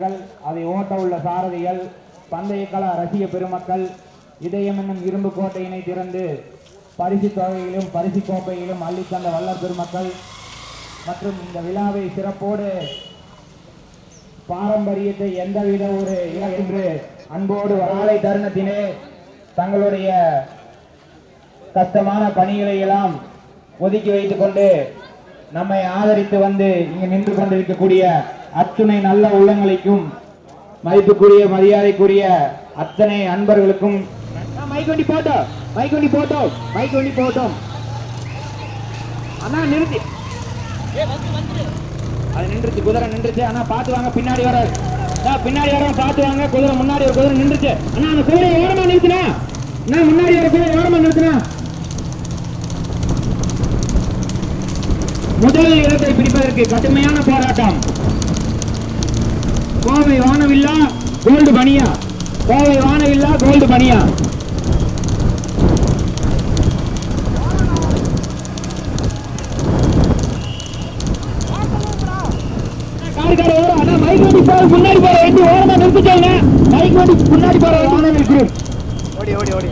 அதை ஓட்ட உள்ள சாரதிகள் பந்தயக்கல ரசிக பெருமக்கள் இதயம் என்னும் இரும்பு கோட்டையினை திறந்து பரிசு தொகையிலும் பரிசு கோப்பையிலும் அள்ளித்தந்த வல்லர் பெருமக்கள் மற்றும் இந்த விழாவை சிறப்போடு பாரம்பரியத்தை எந்தவித ஒரு என்று அன்போடு வாழை தருணத்திலே தங்களுடைய கஷ்டமான பணிகளை எல்லாம் ஒதுக்கி வைத்துக் கொண்டு நம்மை ஆதரித்து வந்து இங்கு நின்று கொண்டிருக்கக்கூடிய அத்துணை நல்ல உள்ளங்களுக்கும் மதிப்புக்குரிய மரியாதைக்குரிய அத்தனை அன்பர்களுக்கும். மைக் வண்டி போட்டோம். மைக் வண்டி போட்டோம். மைக் வண்டி போட்டோம். அண்ணா நிறுத்தி. அது நின்றுச்சு குதிரை நின்றுச்சு. அண்ணா பார்த்து வாங்க பின்னாடி வர பின்னாடி வர பார்த்து வாங்க குதிரை முன்னாடி ஒரு குதிரை நின்றுச்சு. அண்ணா அந்த குதிரை ஓரமா நிறுத்தினா? அண்ணா முன்னாடி வர குதிரை ஓரமா நிறுத்தினா? முதல் இடத்தை பிடிப்பதற்கு கடுமையான போராட்டம். கோவை வானவில்லா கோல்டு பனியா? கோவை வானவில்லா கோல்டு பனியா? முன்னாடி போற வேண்டி ஓரமா நிறுத்திட்டாங்க. பைக் வண்டி முன்னாடி போற வேண்டி குரூப் ஓடி ஓடி ஓடி.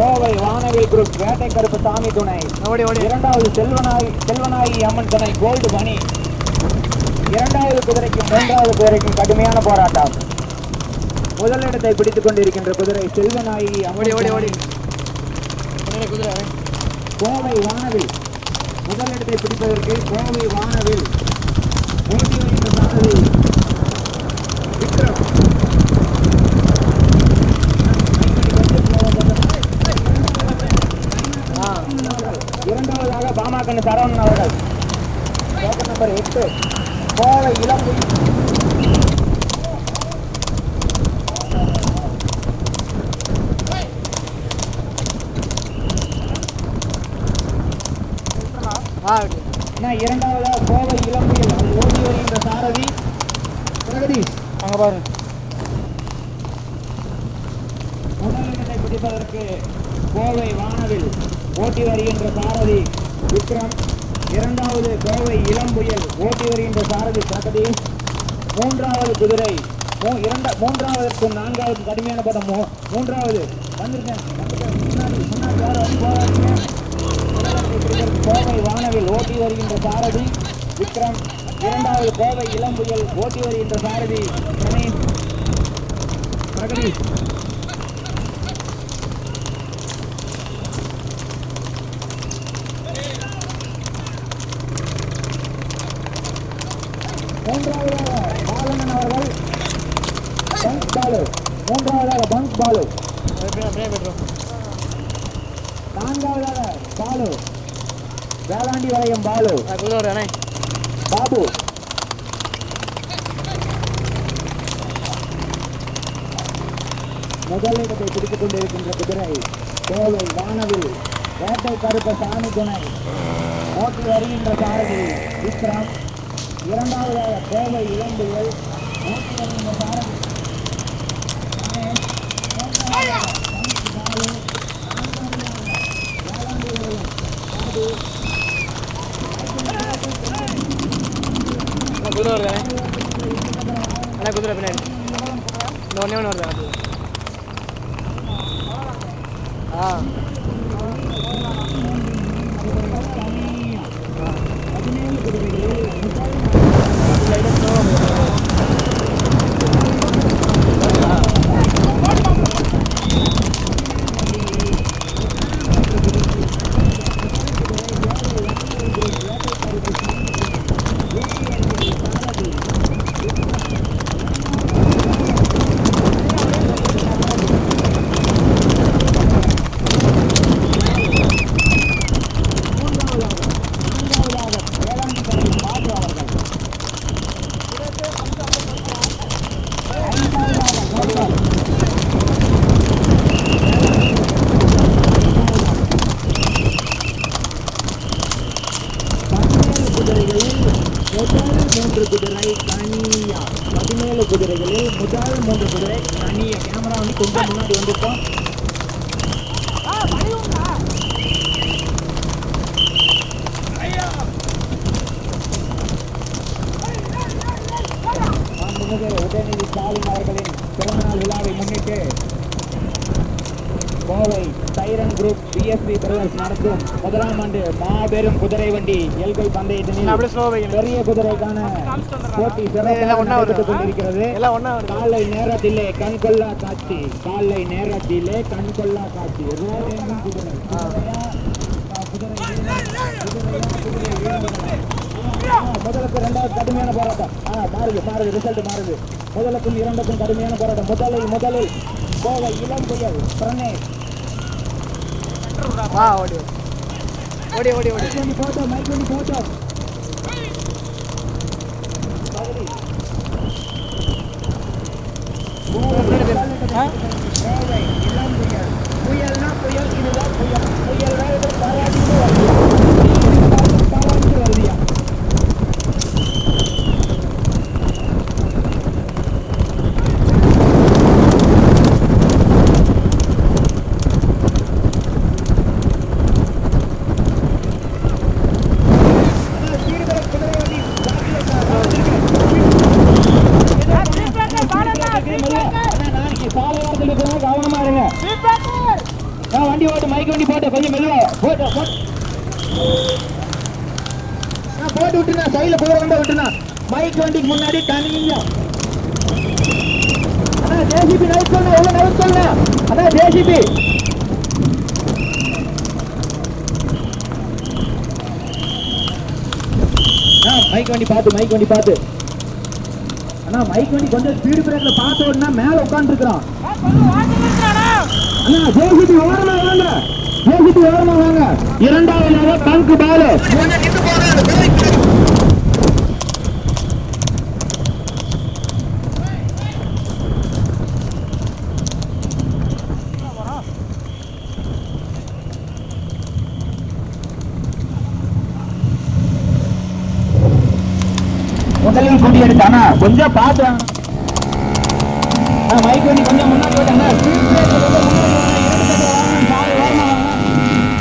கோவை வானவில் குரூப் வேட்டை கருப்பு சாமி துணை. ஓடி ஓடி. இரண்டாவது செல்வநாயகி செல்வநாயகி அம்மன் துணை கோல்டு மணி. இரண்டாவது குதிரைக்கும் மூன்றாவது குதிரைக்கும் கடுமையான போராட்டம். முதலிடத்தை பிடித்துக் கொண்டிருக்கின்ற குதிரை செல்வநாயகி ஓடி அம்மன். கோவை வானவில் முதலிடத்தை பிடிப்பதற்கு கோவை வானவில் போட்டி வருகின்ற சாரதி விக்ரம் ஆ இரண்டாவதாக பாமகன் சரவணன் அவர்கள். டோக்கன் நம்பர் எட்டு. கோவை இளம்பு. இரண்டாவது? இரண்டாவதாக கோவை இளம்புயல் ஓடி வருகின்ற சாரதி. பிரகதீஷ் அங்கே பாருங்க முதலிடத்தை பிடிப்பதற்கு கோவை வானவில் ஓட்டி வருகின்ற சாரதி விக்ரம் இரண்டாவது புயல் ஓட்டி வருகின்ற சாரதி சகதி மூன்றாவது குதிரை. மூன்றாவதற்கு நான்காவது கடுமையான படம் மூன்றாவது. வந்திருக்கேன் கோவை வானவில் ஓட்டி வருகின்ற சாரதி. விக்ரம் இரண்டாவது கோவை இளம்புயல் ஓட்டி வருகின்ற சாரதி. பிரகதி பிரகதீஷ் மூன்றாவதாக பாலமன் அவர்கள் பங்க் பாலு மூன்றாவதாக பங்க் பாலு அப்படியே அப்படியே போய்ட்டுரும் நான்காவதாக பாலு வளையம் பாலு பாபு முதலிடத்தை பிடித்துக் கொண்டிருக்கின்ற குதிரை கோவை வானவில் வேட்டை கருப்ப சாமி துணை ஓட்டி வருகின்ற சாரதி விக்ரம் இரண்டாவதாக கோவை இளம்புகள் ஓட்டி வருகின்ற சாரதி கணேஷ். மூன்றாவதாக பங்க் பாலு. நான்காவதாக வேளாண்டி வளையம் பாபு அண்ணா குதிரை வருது அண்ணா குதிரை பின்னாடி. இந்த ஒன்றே ஒன்று வருது ஆ நான்காவதாக வேளாண்டி கருவி மூன்று குதிரை கனியா பதினேழு குதிரைகளில் முதல் மூன்று குதிரை கனியா கேமரா வந்து கொஞ்சம் முன்னாடி வந்துட்டோம் மாண்புமிகு உதயநிதி ஸ்டாலின் அவர்களின் பிறந்தநாள் விழாவை முன்னிட்டு Kovai siren group BSP brothers நடத்தும் முதலாம் ஆண்டு மாபெரும் குதிரை வண்டி எல்கை நான் பந்தயத்தினில் அப்படியே ஸ்லோ வைக்கணும் பெரிய குதிரைக்கான போட்டி சிறப்பாக ஒண்ணா. நடைபெற்றுக் கொண்டிருக்கிறது. எல்லாம் வருது? காலை நேரத்திலே கண்கொள்ளா காட்சி. காலை நேரத்திலே கண்கொள்ளா காட்சி. குதிரை. முதலுக்கு இரண்டாவது கடுமையான போராட்டம். ஆ மாறுது மாறுது ரிசல்ட் மாறுது. முதலுக்கும் இரண்டுக்கும் கடுமையான போராட்டம். முதலில் முதலில் கோவை இளம் புயல் பிரணேஷ். வா ஓடி ஓடி. ஓடி ஓடி மைக் போட்டோ மைக் புயல்னா புயல் இதுதான் புயல் புயல் வேறு பாராட்டிட்டு வருதியா பாராட்டிட்டு மைக் வண்டிக்கு முன்னாடி தனியா? அண்ணா ஜேசிபி நைட் சொல்லுங்க எவ்வளவு நைட் சொல்லுங்க அண்ணா ஜேசிபி. மைக் வண்டி பார்த்து மைக் வண்டி பார்த்து. அண்ணா மைக் வண்டி கொஞ்சம் ஸ்பீடு பிரேக்ல பார்த்து ஓடுனா மேல உட்காந்துருக்கான் அண்ணா ஜேசிபி ஓரமா வாங்க. ஜேசிபி ஓரமா வாங்க. இரண்டாவதாக டங்கு பாலு குடி எடுத்தானா கொஞ்சம் பார்த்து மைக் வண்டி கொஞ்சம் முன்னாடி சைடு.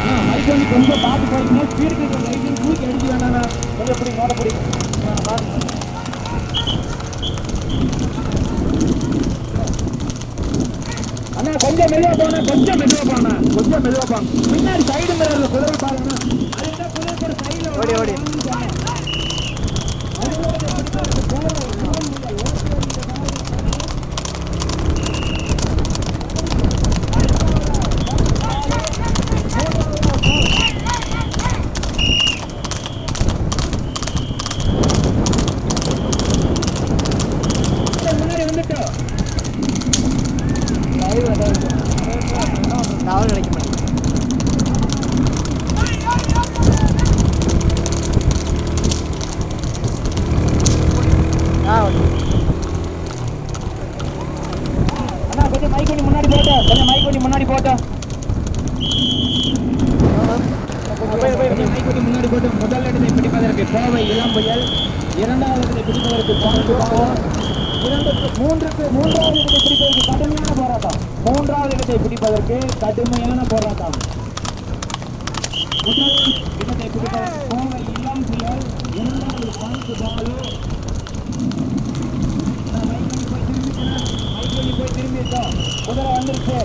ஆ, மைக் வண்டி கொஞ்சம் பார்த்து போறீங்க ஸ்பீட் தூக்கி வேணாண்ணா கொஞ்சம் பிடி மோத பிடி. அண்ணா கொஞ்சம் மெதுவா போனா கொஞ்சம் மெதுவா போனா கொஞ்சம் மெதுவா போங்க பின்னாடி சைடு மிரர்ல குதிரை பாருங்க அது என்ன குதிரை சைடுல ஓடி, ஓடி. முன்னாடி வந்துட்டோம் டவர் கிடைக்க மாட்டேங்குது ஆ ஓகே அண்ணா கொஞ்சம் மைக் பண்ணி முன்னாடி போட்டோம் கொஞ்சம் மைக் பண்ணி முன்னாடி போட்டோம் கொஞ்சம் மைக் பண்ணி முன்னாடி போட்டோம் முதல் இடத்தை பிடிப்பதற்கு கோவை இளம் புயல் இரண்டாவது இடத்தை பிடிப்பதற்கு பாண்டு பாவம் இரண்டுக்கு மூன்றுக்கு மூன்றாவது இடத்தை பிடிப்பதற்கு கடுமையான போராட்டம் மூன்றாவது இடத்தை பிடிப்பதற்கு கடுமையான போராட்டம் முதல் இடத்தை பிடிப்பதற்கு கோவை இளம் புயல் இரண்டாவது பாண்டு பாலு நான் மைக் பண்ணி போய் திரும்பிட்டேன் மைக் பண்ணி போய் திரும்பிட்டோம் குதிரை வந்துருச்சு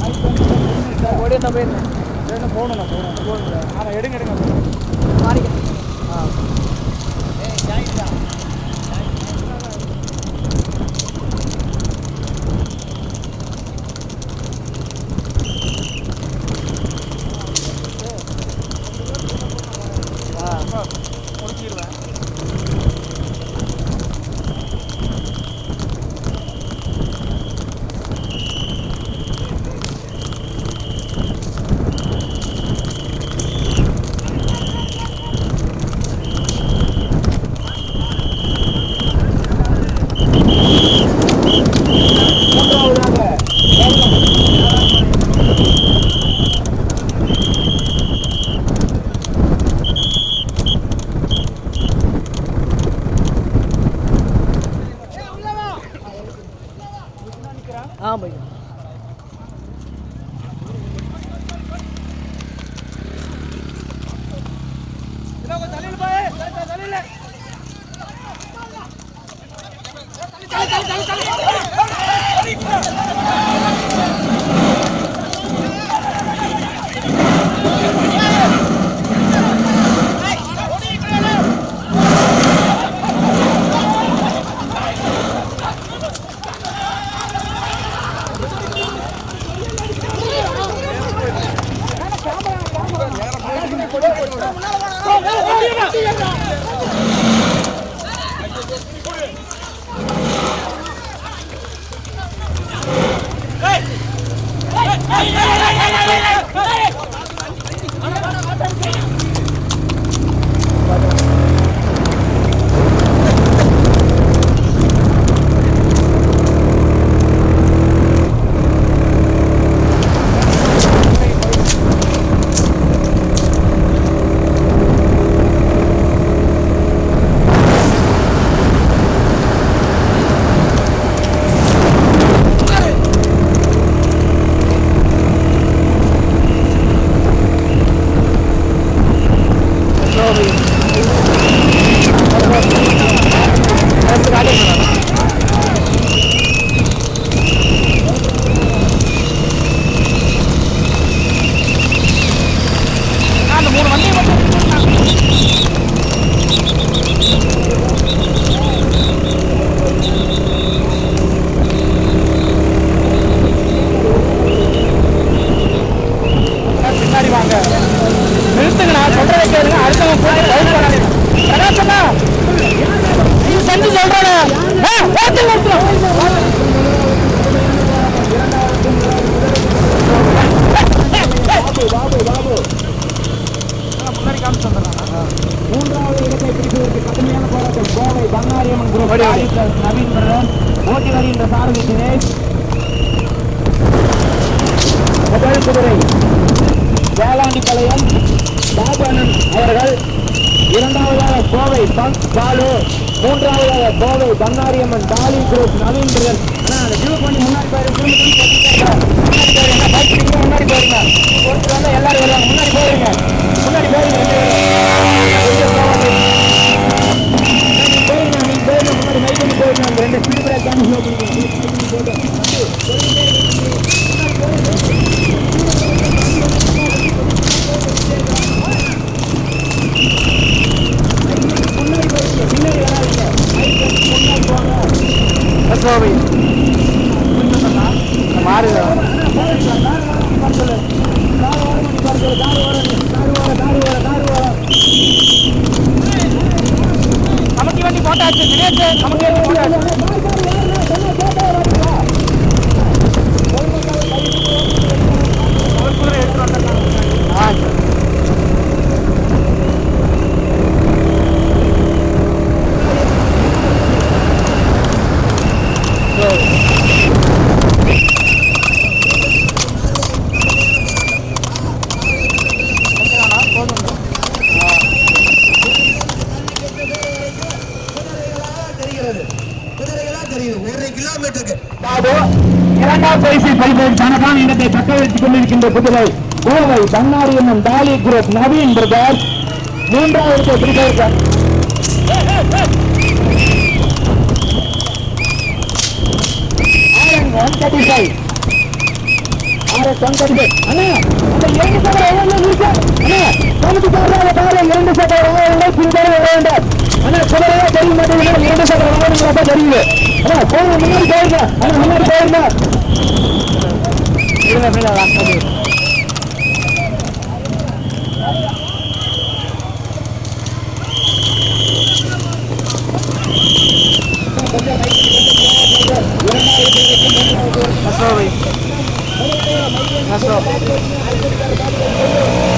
மைக் பண்ணி போய் வந்தா போயிருந்தேன் போகணும் நான் போகணும். போகணும் ஆனால் எடுங்க எடுங்க மாறிக்க. ஆ. ஆ હા ભાઈ. சொல்றதை கேளுங்க போய் நீ செஞ்சு ஓட்டு முன்னாடி காமிச்சு வந்துடுறாங்க மூன்றாவது இடத்தை பிடிப்பதற்கு கடுமையான போராட்டம் கோவை பங்காரியம்மன் குரூப் நவீன் பிரதர் ஓட்டி வருகின்ற சாரதி தினேஷ் குதிரை பாபுஅண்ணன் அவர்கள் இரண்டாவதாக கோவை பங்க் பாலு மூன்றாவதாக Kovai Bangariamman Dolly group Naveen brother அண்ணா அந்த வியூ பண்ணி முன்னாடி போயிரு திரும்ப திரும்ப முன்னாடி போயிருங்க முன்னாடி போயிருங்க ஒருத்தர் வந்தால் எல்லாரும் வருவாங்க. முன்னாடி போயிருங்க. முன்னாடி போயிருங்க போயிருங்க நீங்க போயிருங்க முன்னாடி மைக் பண்ணி போயிருங்க. ரெண்டு ஸ்பீட் பிரேக் தான் ஸ்லோ பண்ணுங்க முன்னாடி போயிருங்க பின்னாடி வராதீங்க மைக் பண்ணி முன்னாடி போங்க சோபி மாறுதா நமக்கு வண்டி போட்டாச்சு தினேஷ் நமக்கு வண்டி போட்டாச்சு ஆ சரி பாபு இரண்டாம் பரிசில் பரிசு தனக்கான இடத்தை தக்க வைத்துக் கொண்டிருக்கின்ற குதிரை கோவை என்னும் தாலி குரூப் நவீன் பிரதர் மூன்றாவது அண்ணா அந்த இரண்டு சதவீதம் இருக்கு அண்ணா இரண்டு பின்தொடர வேண்டும் ஆனா சொல்லவே தெரிய மாட்டேங்குது. நீங்க சொல்ற மாதிரி அப்பா தெரியுது? ஆனா போன முன்னாடி போயிருந்தா ஆனா முன்னாடி போயிருந்தா இருங்க அப்படியே லாஸ்ட் பண்ணி That's all right. That's all.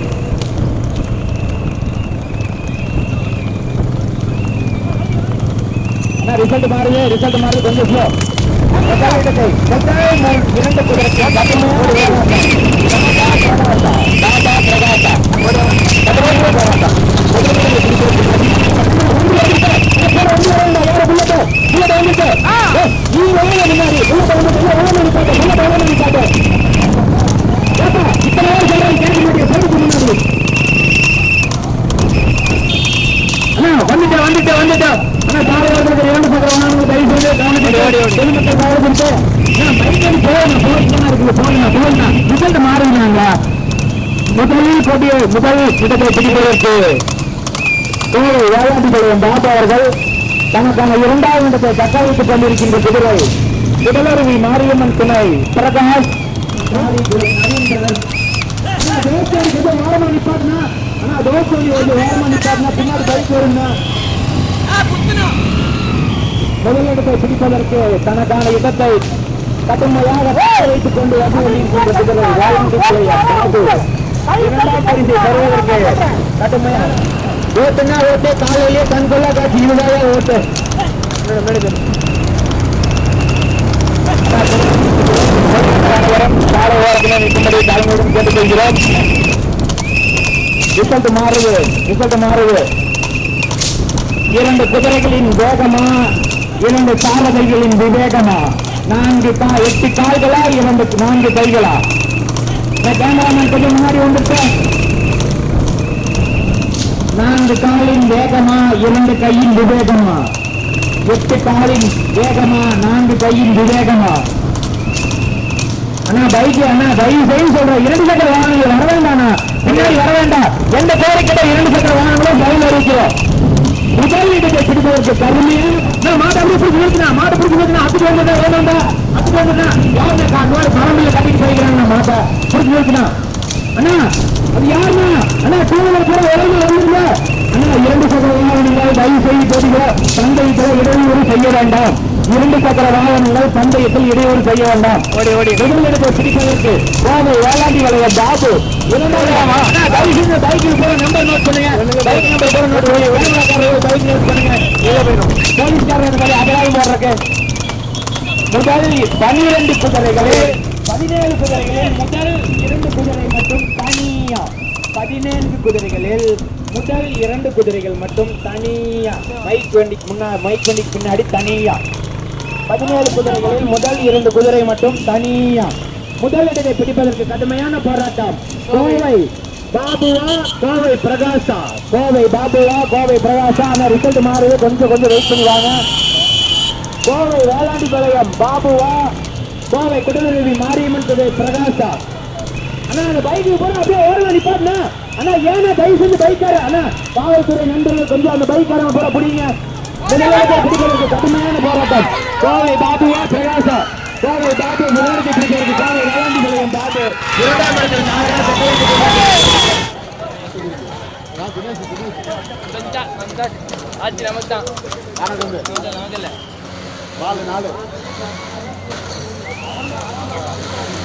அண்ணா ரிசல்ட் மாறுது? ரிசல்ட் மாறுது கொஞ்சம் ஸ்லோ இரண்டு குதிரைக்கு தாத்தா பிரகாசா ஒரு வந்துட்டேன் வந்துட்டேன் வந்துட்டேன் அண்ணா பாரதியாருக்கு இரண்டு வாங்க தயவு செய்து கவனிச்சு பாவப்படுத்து பைக்கன் போகணும் போகணும் இருக்குது போகணும் போகணும் ரிசல்ட் மாறுகிறாங்க முதலில் போட்டிய முதல் இடத்தை பிடிப்பதற்கு கோவை வேளாண்மையுடைய பாபா அவர்கள் தனக்கான இரண்டாவது இடத்தை தக்க வைத்துக் கொண்டிருக்கின்ற குதிரை குடலருவி மாரியம்மன் துணை பிரகாஷ். நிப்பாட்டினா ஆனா தோசை வந்து ஓரமா நிப்பாட்டினா பின்னாடி பைக் வருங்க முதலிடத்தை பிடிப்பதற்கு தனக்கான இடத்தை கடுமையாக வைத்துக் கொண்டு கடுமையாக ஓட்டுனா ஓட்டு காலையிலே கண்கொள்ளா காட்சி ஓட்டு. ஓரத்தில் நிற்கும்படி கேட்டுக்கொள்கிறோம். ரிசல்ட் மாறுது ரிசல்ட் மாறுது. இரண்டு குதிரைகளின் வேகமா இரண்டு சாரதைகளின் விவேகமா. நான்கு கா எட்டு கால்களா இரண்டு நான்கு கைகளா? கேமராமேன் கொஞ்சம் முன்னாடி வந்துட்டேன் நான்கு காலின் வேகமா இரண்டு கையின் விவேகமா? எட்டு காலின் வேகமா நான்கு கையின் விவேகமா? அண்ணா பைக் அண்ணா தயவு செய்து சொல்றேன். இரண்டு சக்கர வாகனங்கள் வர வேண்டாம் முன்னாடி வர வேண்டாம். எந்த கோரிக்கையில இரண்டு சக்கர வாகனங்களும் பயன் அறிவிக்கிறோம். முதல் இடத்தை பிடிப்பதற்கு கருமையா நான் மாட்டை பிடிச்சி மாட்டை பிடிச்சி நிறுத்தினா அத்துக்கு வந்ததா வேணும்டா அத்துக்கு வந்ததா யாருன்னா காட்டுவாரு பரம்பில் கட்டிட்டு மாட்டை பிடிச்சி நிறுத்தினா அண்ணா அது யாருண்ணா? அண்ணா டூ வீலர் கூட உடனே வந்துருங்க அண்ணா இரண்டு சக்கர வாகனங்கள் தயவு செய்து போடுங்க சந்தையத்தில் இடையூறு செய்ய வேண்டாம். இரண்டு சக்கர வாகனங்கள் சந்தையத்தில் இடையூறு செய்ய வேண்டாம். ஓடி ஓடி. முதலிடத்தை பிடிப்பதற்கு கோவை வேளாண்டி வளைய பாபு பைக்கில் போற நம்பர் நோட் பண்ணுங்க. பைக் நம்பர் போற நோட் பண்ணுங்க வேணுங்கிறக்காரர் பைக் நோட் பண்ணுங்க. இதை வேணும் போலீஸ்காரர் மாதிரி அகலாயம் போடுறக்கு முதல் பனிரெண்டு குதிரைகளில் பதினேழு குதிரைகளில் முதல் இரண்டு குதிரை மட்டும் தனியா. பதினேழு குதிரைகளில் முதல் இரண்டு குதிரைகள் மட்டும் தனியா. மைக் வண்டிக்கு முன்னா மைக் வண்டிக்கு பின்னாடி தனியா. பதினேழு குதிரைகளில் முதல் இரண்டு குதிரை மட்டும் தனியா. முதல் இடத்தை பிடிப்பதற்கு கடுமையான போராட்டம். கோவை பாபுவா கோவை பிரகாஷா. கோவை பாபுவா கோவை பிரகாஷா. ஆனா ரிசல்ட் மாறுது. கொஞ்சம் கொஞ்சம் வெயிட் பண்ணுவாங்க கோவை வேளாண்டி பாபுவா. கோவை குடலுருவி மாரியம்மன் கோவை பிரகாஷா. அண்ணா அந்த பைக்கு போற அப்படியே ஓரல நிப்பாட்டுனா. அண்ணா ஏன்னா தயவு செஞ்சு பைக்கார அண்ணா காவல்துறை நண்பர்கள் கொஞ்சம் அந்த பைக்காரங்க போற பிடிங்க. கடுமையான போராட்டம். கோவை பாபுவா பிரகாஷா கோவை பாபு முதலிடத்தை பிடிக்கிறதுக்கு கோவை வேளாண்டி பாளையம் பாபு இரண்டாம் இடத்தில் ஆச்சு நமக்கு தான். நமக்கு இல்லை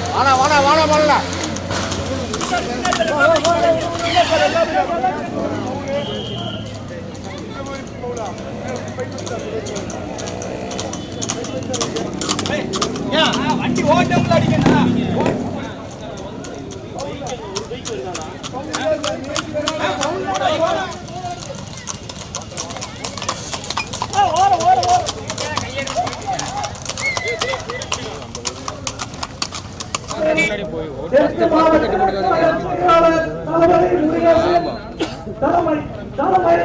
வாடா வாடா வாடா வாடா. வண்டி ஓட்டம் அடிக்கணும் தெற்கு மாவட்ட தலைமை தலைமை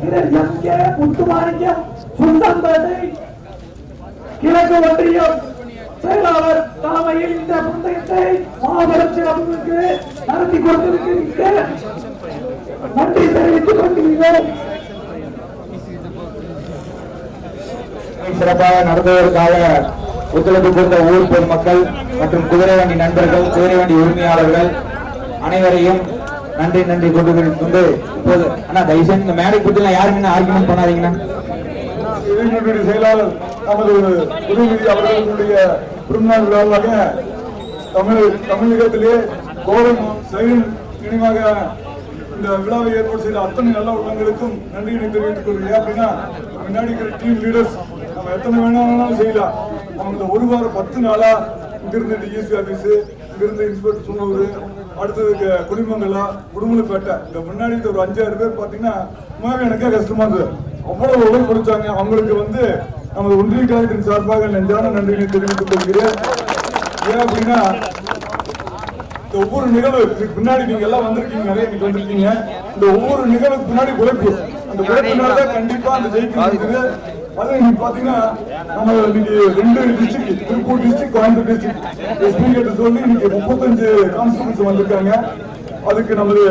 திரு எம் கே சுந்தம்பேட்டை கிழக்கு ஒன்றியம் செயலாளர் தலைமையில் இந்த பந்தயத்தை மாபெரும் சிறப்புக்கு நடத்தி கொடுத்திருக்கிறீங்க நன்றி தெரிவித்துக் கொண்டிருக்கிறோம் சிறப்பாக நடந்ததற்காக ஒத்துழைப்பு கொடுத்த ஊர் பொதுமக்கள் மற்றும் குதிரை வண்டி நண்பர்கள் குதிரை வண்டி உரிமையாளர்கள் அனைவரையும் நன்றி நன்றி கொண்டு கொண்டு இப்போது அண்ணா தயவு செஞ்சு இந்த மேடை பற்றி யாருமே ஆர்குமெண்ட் பண்ணாதீங்கன்னா இளைஞர்களுடைய செயலாளர் நமது உதயநிதி அவர்களுடைய பிறந்தநாள் விழாவாக தமிழ் தமிழகத்திலே கோவை செயல் நினைவாக இந்த விழாவை ஏற்பாடு செய்த அத்தனை நல்ல உள்ளங்களுக்கும் நன்றியினை தெரிவித்துக் கொள்கிறேன். அப்படின்னா முன்னாடி இருக்கிற டீம் லீடர்ஸ் நம்ம எத்தனை வேணாலும் செய்யலாம். அவங்க இந்த ஒரு வாரம் பத்து நாளா இங்கிருந்து டிஎஸ்பி ஆபீஸ் இங்கிருந்து இன்ஸ்பெக்டர் சுமூர் அடுத்தது க- குடிமங்கலா உடுமலைப்பேட்டை. இந்த முன்னாடி ஒரு அஞ்சாறு பேர் பாத்தீங்கன்னா எனக்கே கஷ்டமா இருந்தது. அவ்வளவு உழைப்பு கொடுத்தாங்க அவங்களுக்கு வந்து நமது ஒன்றிய கழகத்தின் சார்பாக நெஞ்சான நன்றியினை தெரிவித்துக் கொள்கிறேன். ஏன் அப்படின்னா இந்த ஒவ்வொரு நிகழ்வு பின்னாடி நீங்க எல்லாம் வந்திருக்கீங்க நிறைய இன்னைக்கு வந்திருக்கீங்க. இந்த ஒவ்வொரு நிகழ்வுக்கு பின்னாடி உழைப்பு. அந்த உழைப்புனால தான் கண்டிப்பா அந்த ஜெயிக்க இருக்குது அது இன்னைக்கு பாத்தீங்கன்னா நம்ம இன்னைக்கு ரெண்டு district Tiruppur district Coimbatore district SP கிட்ட சொல்லி இன்னைக்கு முப்பத்தஞ்சு கான்ஸ்டிபியூன்ஸ் வந்திருக்காங்க. அதுக்கு நமது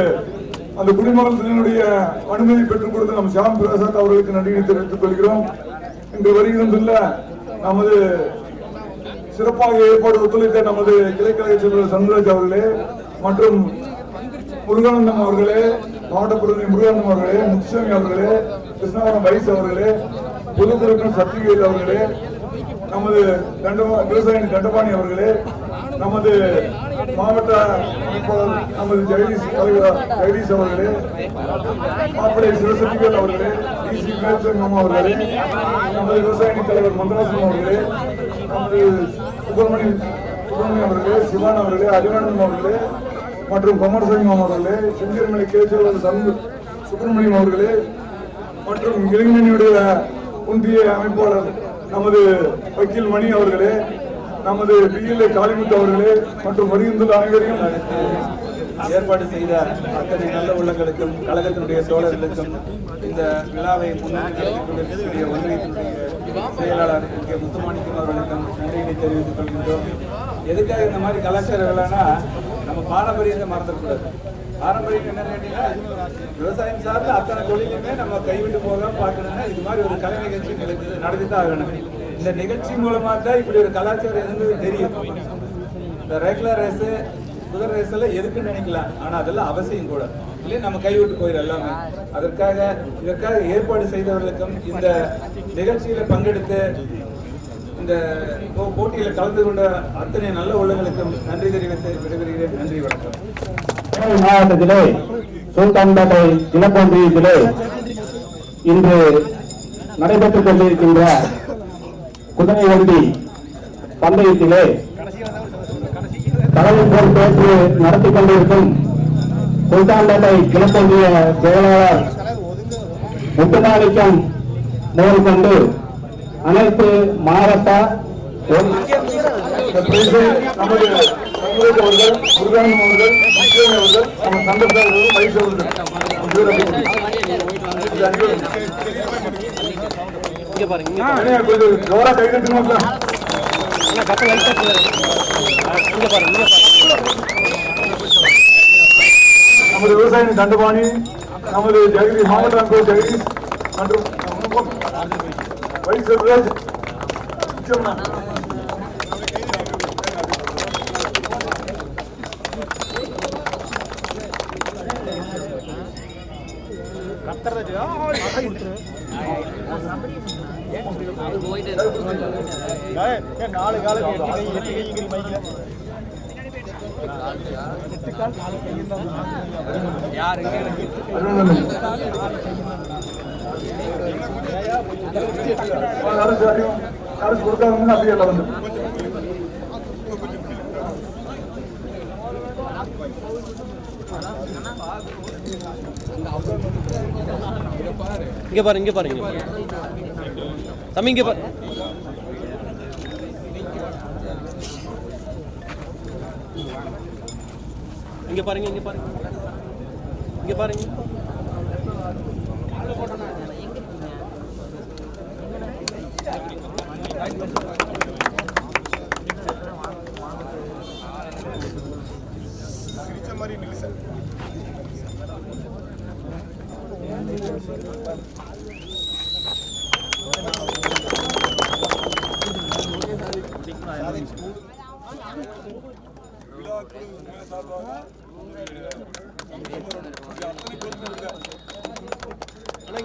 அந்த குடிமரத்தினுடைய அனுமதி பெற்றுக் கொடுத்த நம் ஷியாம் பிரசாத் அவர்களுக்கு நன்றியை தெரிவித்துக் கொள்கிறோம். இன்று வருகிறதுள்ள நமது சிறப்பாக ஏற்பாடு ஒத்துழைத்த நமது கிளைக்கழக செயலர் சந்திரராஜ் அவர்களே மற்றும் முருகானந்தம் அவர்களே மாவட்ட பிரதிநிதி முருகானந்தம் அவர்களே முத்துசாமி அவர்களே கிருஷ்ணாவரம் வைஸ் அவர்களே பொதுக்குழுக்கள் சத்தியவேல் அவர்களே நமது தண்டபா விவசாயி தண்டபாணி அவர்களே நமது மாவட்ட நமது ஜெகதீஷ் தலைவர் ஜெகதீஷ் அவர்களே மாப்பிள்ளை சிவசக்திகள் அவர்களே டிசி மேற்சங்கம் அவர்களே நமது விவசாயி தலைவர் மந்தராசன் அவர்களே நமது சுப்பிரமணியன் சுப்பிரமணியம் அவர்களே சிவான் அவர்களே அறிவானந்தம் அவர்களே மற்றும் குமாரசிங்கம் அவர்களே செஞ்சிருமலை கேசவர் சங்கு சுப்பிரமணியம் அவர்களே மற்றும் இளைஞனுடைய ஒன்றிய அமைப்பாளர் நமது வக்கீல் மணி அவர்களே நமது பிஎல்ஏ காளிமுத்து அவர்களே மற்றும் வருகின்ற அனைவரையும் ஏற்பாடு செய்த அத்தனை நல்ல உள்ளங்களுக்கும் கழகத்தினுடைய தோழர்களுக்கும் இந்த விழாவை முன்னெடுத்துக் ஒன்றியத்தினுடைய செயலாளர் கே. முத்துமாணிக்கம் அவர்களுக்கும் நன்றியினை தெரிவித்துக் கொள்கின்றோம். எதுக்காக இந்த மாதிரி கலாச்சார விழானா நம்ம பாரம்பரியத்தை மறந்துடக்கூடாது. பாரம்பரியம் என்ன கேட்டீங்கன்னா விவசாயம் சார்ந்த அத்தனை தொழிலுமே நம்ம கைவிட்டு போக பார்க்கணும்னா இது மாதிரி ஒரு கலை நிகழ்ச்சி நிகழ்ச்சி நடத்தி தான் ஆகணும். இந்த நிகழ்ச்சி மூலமா தான் இப்படி ஒரு கலாச்சாரம் இருந்தது தெரியும். இந்த ரெகுலர் ரேஸ் குதிரை ரேஸ் எல்லாம் எதுக்குன்னு நினைக்கலாம் ஆனா அதெல்லாம் அவசியம் கூட. இல்லையே நம்ம கைவிட்டு போயிடும் எல்லாமே. அதற்காக இதற்காக ஏற்பாடு செய்தவர்களுக்கும் இந்த நிகழ்ச்சியில பங்கெடுத்து இந்த போட்டியில கலந்து கொண்ட அத்தனை நல்ல உள்ளங்களுக்கும் நன்றி தெரிவித்து விடைபெறுகிறேன். நன்றி வணக்கம். மாவட்டத்திலே சுல்தான்பேட்டை இலக்கொன்றியத்திலே இன்று நடைபெற்றுக் கொண்டிருக்கின்ற குதிரை வண்டி பந்தயத்திலே தலைமை பொறுப்பேற்று நடத்தி கொண்டிருக்கும் சுல்தான்பேட்டை கிழக்கொன்றிய செயலாளர் முத்துமாணிக்கம் முதல் கொண்டு அனைத்து மாவட்ட அவர்கள் நம்ம வைஸ் அவர்கள் அஞ்சு பேர் அப்படி. இது அஞ்சு பேர். அண்ணே, கொஞ்சம் ஜோரா கை தட்டுங்க நமது விவசாயி தண்டபாணி நமது ஜெகதீஷ் மாவட்ட ஜெகதீஷ் மற்றும் வைஸ் செல்வராஜ் நிச்சயமா. அரசு அதிகம் இங்க பாரு இங்க பாரு இங்க தம்பி இங்கே இங்கே பாருங்க இங்கே பாருங்க. இங்கே பாருங்க. அண்ணா சார்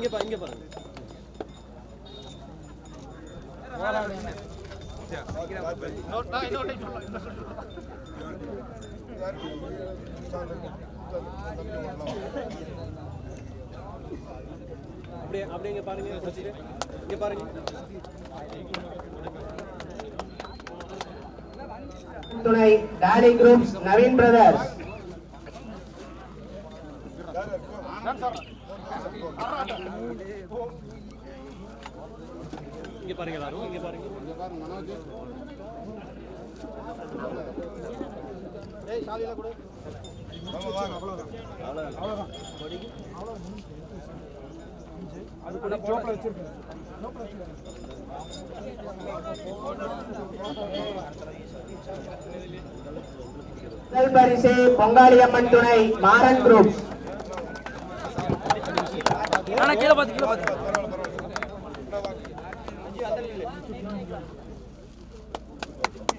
பாரு இங்க பாருங்க அப்படியே அப்படியே இங்க பாருங்க வச்சுட்டு இங்க பாருங்க டாலி குரூப்ஸ் நவீன் பிரதர்ஸ் இங்க பாருங்க எல்லாரும் இங்க பாருங்க. முதல் பரிசு பொங்காளியம்மன் துணை மாறன் குரூப்ஸ் ஆனா கீழே பாத்து கீழே பாத்து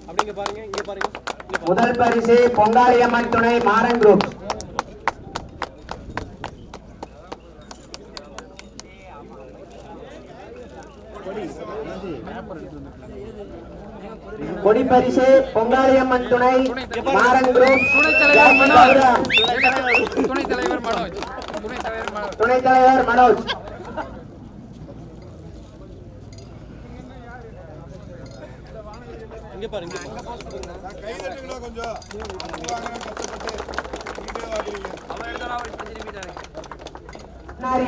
அப்படி இங்க பாருங்க இங்க பாருங்க இங்க பாருங்க. முதல் பரிசு பொங்காளியம்மன் துணை மாறன் குரூப்ஸ் பரிசு பொங்காளியம்மன் துணை மாறன் குரூப் துணைத் தலைவர் மனோஜ். துணைத் தலைவர்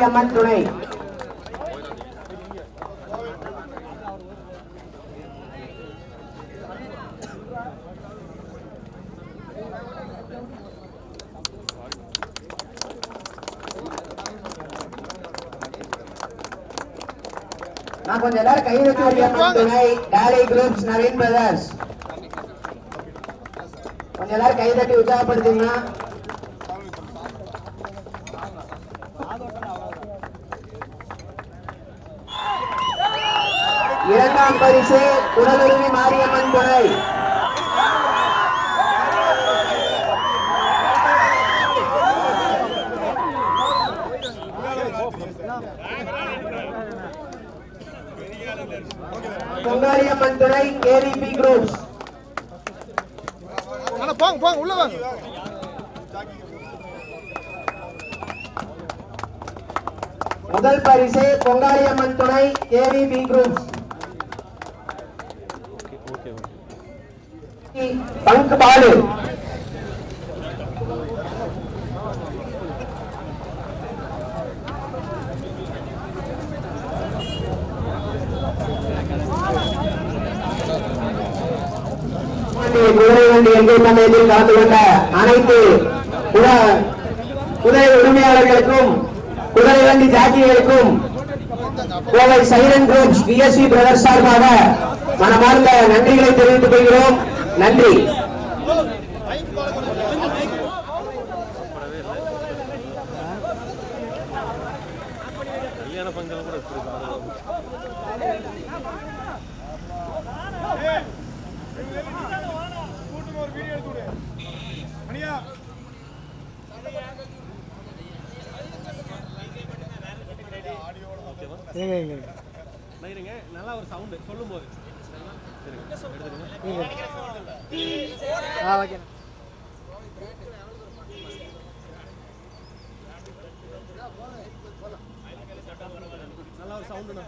அம்மன் துணை நான் கொஞ்சம் எல்லாரும் துணை டாலி குரூப்ஸ் நவீன் பிரதர்ஸ் கொஞ்சம் எல்லாரும் கை தட்டி இரண்டாம் பரிசு குடலுரிமை மாரியம்மன் துணை துணை கேவிபி குரூப்ஸ் போங்க போங்க உள்ள வாங்க. முதல் பரிசு பொங்காளியம்மன் துணை கேவிபி குரூப்ஸ் பங்கு பாலு கலந்து கொண்ட அனைத்து குதிரை உரிமையாளர்களுக்கும் குதிரை வண்டி ஜாக்கிகளுக்கும் Kovai siren groups BSC brother சார்பாக மனமார்ந்த நன்றிகளை தெரிவித்துக் கொள்கிறோம். நன்றி. நான் இருங்க நல்லா ஒரு சவுண்டு சொல்லும் போது ஆ ஓகே. நல்லா ஒரு சவுண்டுண்ணா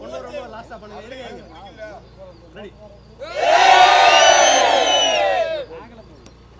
ஒன்று ரொம்ப லாஸ்டா பண்ணுங்க. ரெடி